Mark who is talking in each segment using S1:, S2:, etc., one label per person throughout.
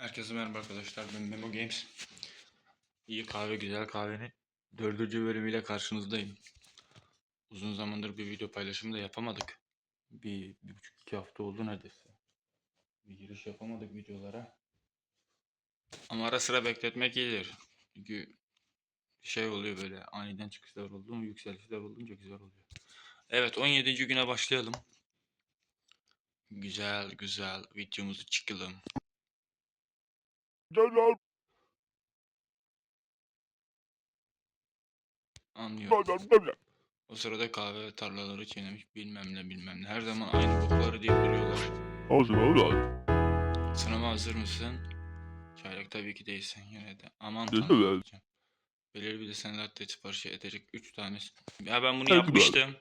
S1: Herkese merhaba arkadaşlar. Ben Memo Games. İyi kahve, güzel kahvenin dördüncü bölümüyle karşınızdayım. Uzun zamandır bir video paylaşımı da yapamadık. Bir, bir buçuk iki hafta oldu neredeyse. Bir giriş yapamadık videolara. Ama ara sıra bekletmek iyidir. Çünkü şey oluyor böyle aniden çıkışlar oldu mu yükselişler olunca güzel oluyor. Evet 17. güne başlayalım. Güzel güzel videomuzu çıkalım.
S2: Celal
S1: Anlıyorum. O sırada kahve tarlaları çiğnemiş bilmem ne bilmem ne. Her zaman aynı bokları deyip duruyorlar.
S2: Olsun oğlum.
S1: Sınava hazır mısın? Çaylak tabii ki değilsin yine de. Aman
S2: Değil mi
S1: tanrım
S2: ben?
S1: diyeceğim. Belirli bir de sen latte siparişi edecek 3 tanesi. Ya ben bunu yapmıştım.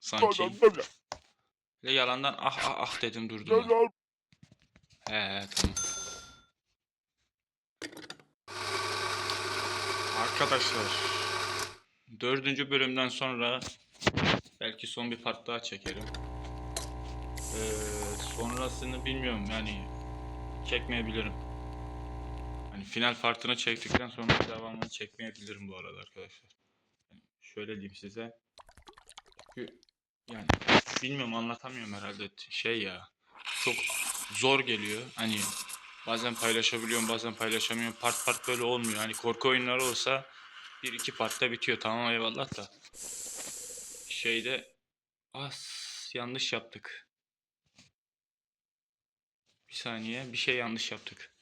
S1: Sanki.
S2: Celal
S1: Ve yalandan ah ah ah dedim durdum. lan.
S2: Celal
S1: He tamam. Arkadaşlar. Dördüncü bölümden sonra belki son bir part daha çekerim. Ee, sonrasını bilmiyorum yani çekmeyebilirim. Hani final partını çektikten sonra devamını çekmeyebilirim bu arada arkadaşlar. Yani şöyle diyeyim size. Çünkü yani bilmiyorum anlatamıyorum herhalde şey ya. Çok zor geliyor. Hani bazen paylaşabiliyorum bazen paylaşamıyorum. Part part böyle olmuyor. Hani korku oyunları olsa bir iki partta bitiyor. Tamam eyvallah da. Şeyde as yanlış yaptık. Bir saniye bir şey yanlış yaptık.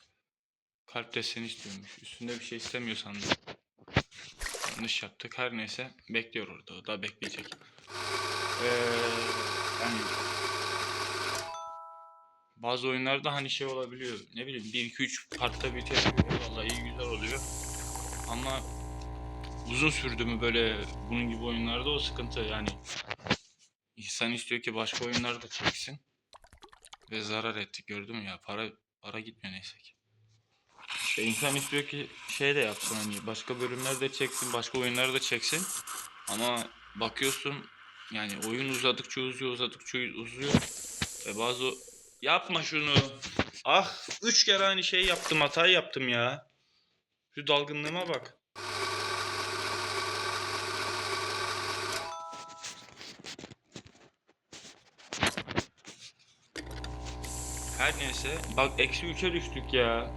S1: Kalp deseni istiyormuş. Üstünde bir şey istemiyor sandım. Yanlış yaptık. Her neyse bekliyor orada. O da bekleyecek. Ee, yani bazı oyunlarda hani şey olabiliyor. Ne bileyim 1 2 3 partta bitebiliyor. Vallahi iyi güzel oluyor. Ama uzun sürdü mü böyle bunun gibi oyunlarda o sıkıntı yani. İnsan istiyor ki başka oyunları da çeksin. Ve zarar ettik gördün mü ya para para gitmiyor neyse ki. İşte insan istiyor ki şey de yapsın hani başka bölümler de çeksin, başka oyunları da çeksin. Ama bakıyorsun yani oyun uzadıkça uzuyor, uzadıkça uzuyor. Ve bazı yapma şunu. Ah, üç kere aynı şeyi yaptım, hatayı yaptım ya. Şu dalgınlığıma bak. Her neyse. Bak eksi 3'e düştük ya.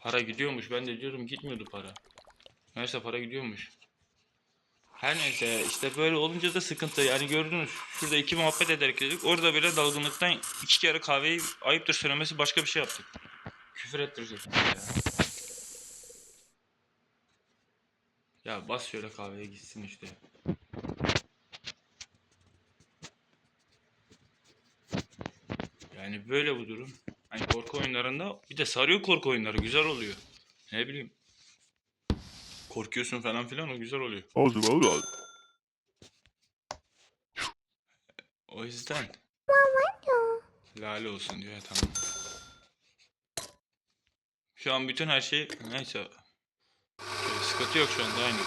S1: Para gidiyormuş. Ben de diyordum gitmiyordu para. Neyse para gidiyormuş. Her neyse işte böyle olunca da sıkıntı. Yani gördünüz şurada iki muhabbet ederek dedik. Orada bile dalgınlıktan iki kere kahveyi ayıptır söylemesi başka bir şey yaptık. Küfür ettirecek ya. Ya bas şöyle kahveye gitsin işte. Yani böyle bu durum. Hani korku oyunlarında bir de sarıyor korku oyunları güzel oluyor. Ne bileyim. Korkuyorsun falan filan o güzel oluyor.
S2: Olsun oğlum.
S1: O yüzden. Lale olsun diyor ya tamam. Şu an bütün her şey neyse. Sıkıntı yok şu anda aynı.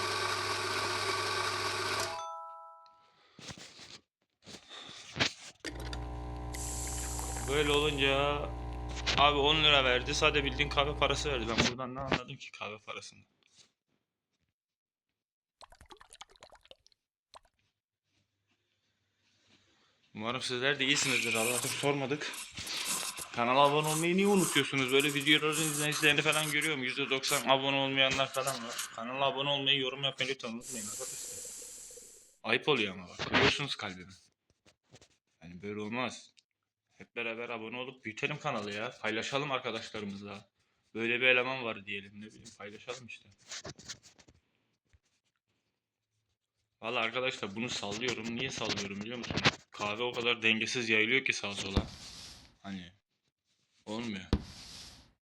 S1: Böyle olunca abi 10 lira verdi. Sadece bildiğin kahve parası verdi. Ben buradan ne anladım ki kahve parasını? Umarım sizler de iyisinizdir. Allah'ım sormadık. Kanala abone olmayı niye unutuyorsunuz? Böyle videoların izleyicilerini falan görüyorum. %90 abone olmayanlar falan var. Kanala abone olmayı, yorum yapmayı lütfen unutmayın. Ayıp oluyor ama bak. Kırıyorsunuz kalbimi. Yani böyle olmaz. Hep beraber abone olup büyütelim kanalı ya. Paylaşalım arkadaşlarımızla. Böyle bir eleman var diyelim ne bileyim paylaşalım işte. Valla arkadaşlar bunu sallıyorum. Niye sallıyorum biliyor musunuz? Kahve o kadar dengesiz yayılıyor ki sağa sola. Hani olmuyor.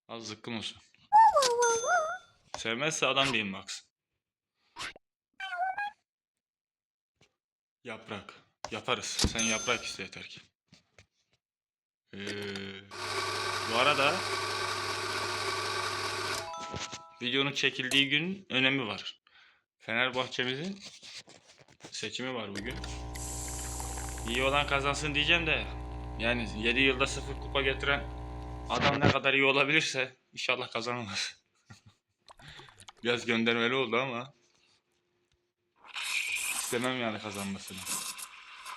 S1: Az zıkkım olsun. Sevmezse adam değil Max. Yaprak. Yaparız. Sen yaprak iste yeter ki. Ee, bu arada videonun çekildiği gün önemi var. Fenerbahçe'mizin seçimi var bugün. İyi olan kazansın diyeceğim de Yani 7 yılda 0 kupa getiren adam ne kadar iyi olabilirse inşallah kazanılır. Biraz göndermeli oldu ama istemem yani kazanmasını.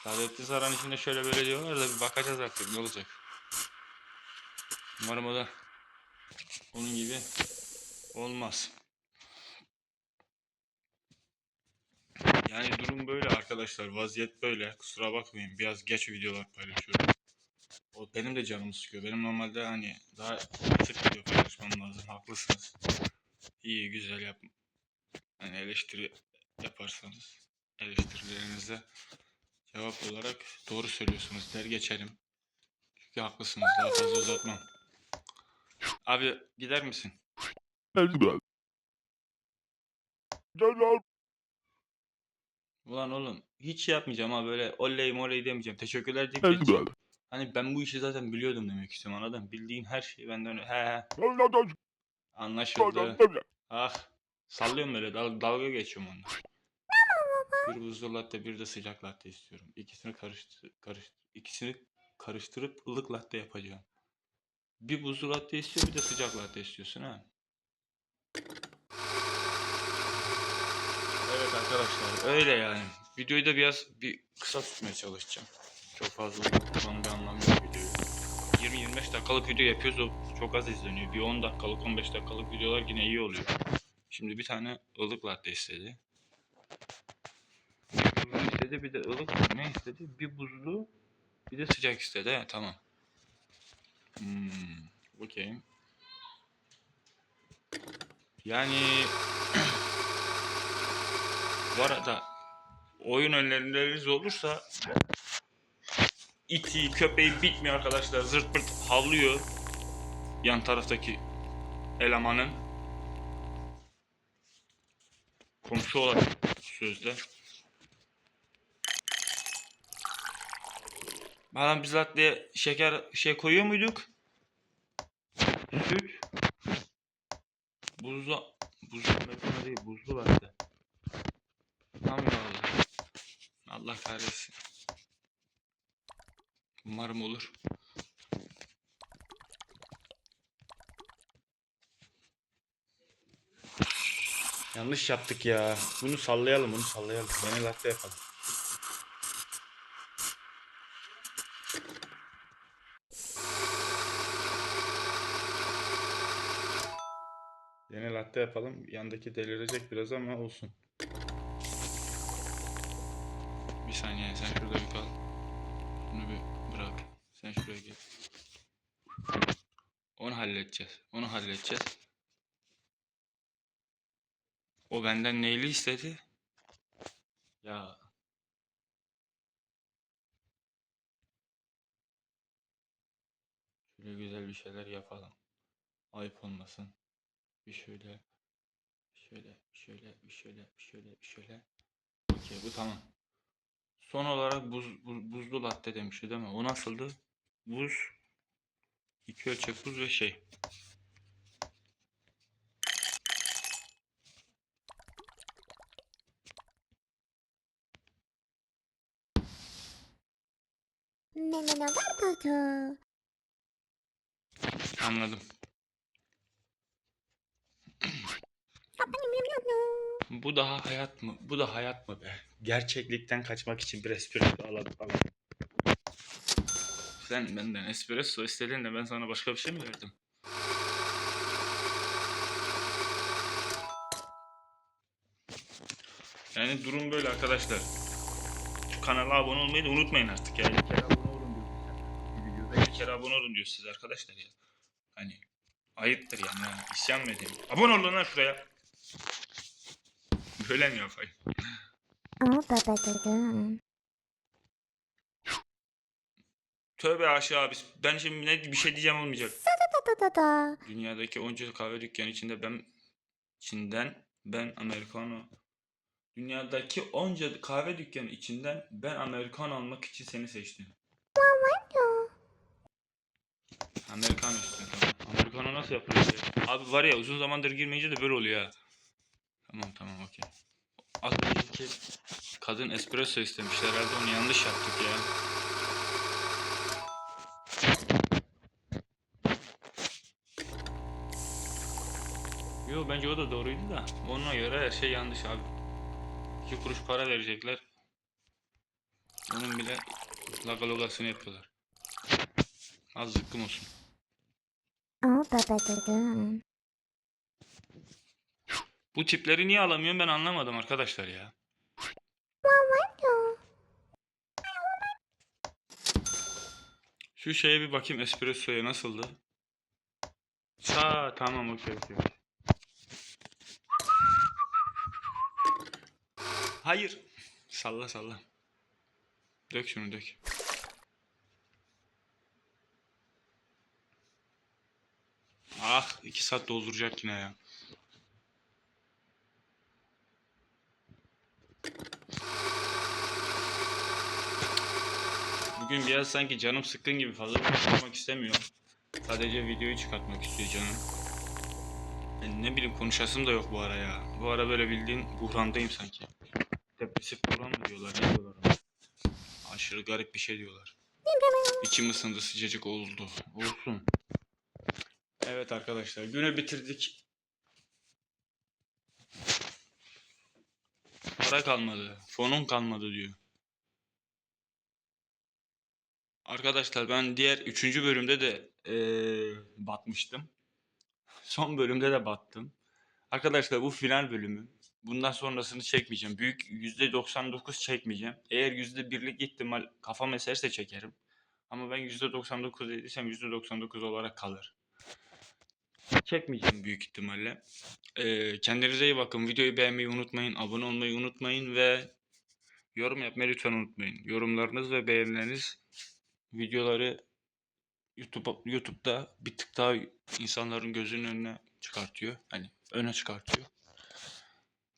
S1: Saadettin Saran içinde şöyle böyle diyorlar da bir bakacağız artık ne olacak. Umarım o da onun gibi olmaz. Yani durum böyle arkadaşlar. Vaziyet böyle. Kusura bakmayın. Biraz geç videolar paylaşıyorum. O benim de canımı sıkıyor. Benim normalde hani daha açık video paylaşmam lazım. Haklısınız. İyi güzel yap. Hani eleştiri yaparsanız eleştirilerinize cevap olarak doğru söylüyorsunuz der geçerim. Çünkü haklısınız. Daha fazla uzatmam. Abi gider misin?
S2: Gel.
S1: Ulan oğlum hiç şey yapmayacağım ha böyle oley moley demeyeceğim. Teşekkürler deyip geçeceğim. Hani ben bu işi zaten biliyordum demek istiyorum anladın? Bildiğin her şeyi benden he he anlaşıldı. Ah sallıyorum böyle dal- dalga geçiyorum onunla. Bir buzlu latte bir de sıcak latte istiyorum. İkisini karıştır karıştır ikisini karıştırıp ılık latte yapacağım. Bir buzlu latte istiyor bir de sıcak latte istiyorsun ha. Arkadaşlar öyle yani. Videoyu da biraz bir kısa tutmaya çalışacağım. Çok fazla uzatmanın bir anlamı yok videoyu. 20-25 dakikalık video yapıyoruz o çok az izleniyor. Bir 10 dakikalık 15 dakikalık videolar yine iyi oluyor. Şimdi bir tane ılık latte istedi. Bir istedi bir de ılık ne istedi? Bir buzlu bir de sıcak istedi. He, tamam. Hmm, okey. Yani bu arada oyun önerileriniz olursa iti, köpeği bitmiyor arkadaşlar. Zırt pırt havlıyor. Yan taraftaki elemanın. Komşu olarak sözde. Madem biz latteye şeker şey koyuyor muyduk? Süt. Buzlu buzlu değil buzlu latte. Tam yağlı. Allah kahretsin. Umarım olur. Yanlış yaptık ya. Bunu sallayalım, bunu sallayalım. Yeni latte yapalım. Yeni latte yapalım. Yandaki delirecek biraz ama olsun. Sen şuraya gel. Onu halledeceğiz. Onu halledeceğiz. O benden neyli istedi? Ya. Şöyle güzel bir şeyler yapalım. Ayıp olmasın. Bir şöyle. Şöyle. Şöyle. Bir şöyle. Bir şöyle. Bir şöyle. Okey bu tamam. Son olarak buz, buz- buzlu latte demişti değil mi? O nasıldı? Buz. iki ölçek buz ve şey.
S3: No, no, no, no,
S1: Anladım. Bu daha hayat mı? Bu da hayat mı be? Gerçeklikten kaçmak için bir espresso alalım. Sen benden espresso istedin de ben sana başka bir şey mi verdim? Yani durum böyle arkadaşlar. Kanala abone olmayı da unutmayın artık yani. Bir kere abone olun diyor. Bir bir kere abone olun diyor siz arkadaşlar ya. Hani ayıptır yani. yani. İsyan mı edeyim? Abone olun lan şuraya. Böyle mi yapayım?
S3: Oh, babacığım.
S1: Tövbe aşağı abi. Ben şimdi ne bir şey diyeceğim olmayacak.
S3: Da da da da.
S1: Dünyadaki onca kahve dükkanı içinde ben içinden ben Americano Dünyadaki onca kahve dükkanı içinden ben Americano almak için seni seçtim. Americano istiyorum tamam. Nasıl yapılıyor? ya? Abi var ya uzun zamandır girmeyince de böyle oluyor ha. Tamam tamam okey. Az önceki kadın espresso istemiş herhalde onu yanlış yaptık ya. Yo bence o da doğruydu da. Ona göre her şey yanlış abi. 2 kuruş para verecekler. Onun bile lagalogasını yapıyorlar. Az zıkkım olsun.
S3: Oh babacığım.
S1: Bu tipleri niye alamıyorum ben anlamadım arkadaşlar ya. Şu şeye bir bakayım espressoya nasıldı? Sa tamam okey okey. Hayır. Salla salla. Dök şunu dök. Ah iki saat dolduracak yine ya. Bugün biraz sanki canım sıkkın gibi fazla konuşmak istemiyorum. Sadece videoyu çıkartmak istiyor canım. Ben ne bileyim konuşasım da yok bu ara ya. Bu ara böyle bildiğin buhrandayım sanki. Depresif buhran mı diyorlar ne diyorlar? Aşırı garip bir şey diyorlar. İçim ısındı sıcacık oldu. Olsun. Evet arkadaşlar günü bitirdik. Para kalmadı. Fonum kalmadı diyor. Arkadaşlar ben diğer üçüncü bölümde de eee, batmıştım. Son bölümde de battım. Arkadaşlar bu final bölümü. Bundan sonrasını çekmeyeceğim. Büyük %99 çekmeyeceğim. Eğer %1'lik ihtimal kafam eserse çekerim. Ama ben %99 dediysem %99 olarak kalır. Çekmeyeceğim büyük ihtimalle. Eee kendinize iyi bakın. Videoyu beğenmeyi unutmayın. Abone olmayı unutmayın ve yorum yapmayı lütfen unutmayın. Yorumlarınız ve beğenileriniz videoları YouTube YouTube'da bir tık daha insanların gözünün önüne çıkartıyor. Hani öne çıkartıyor.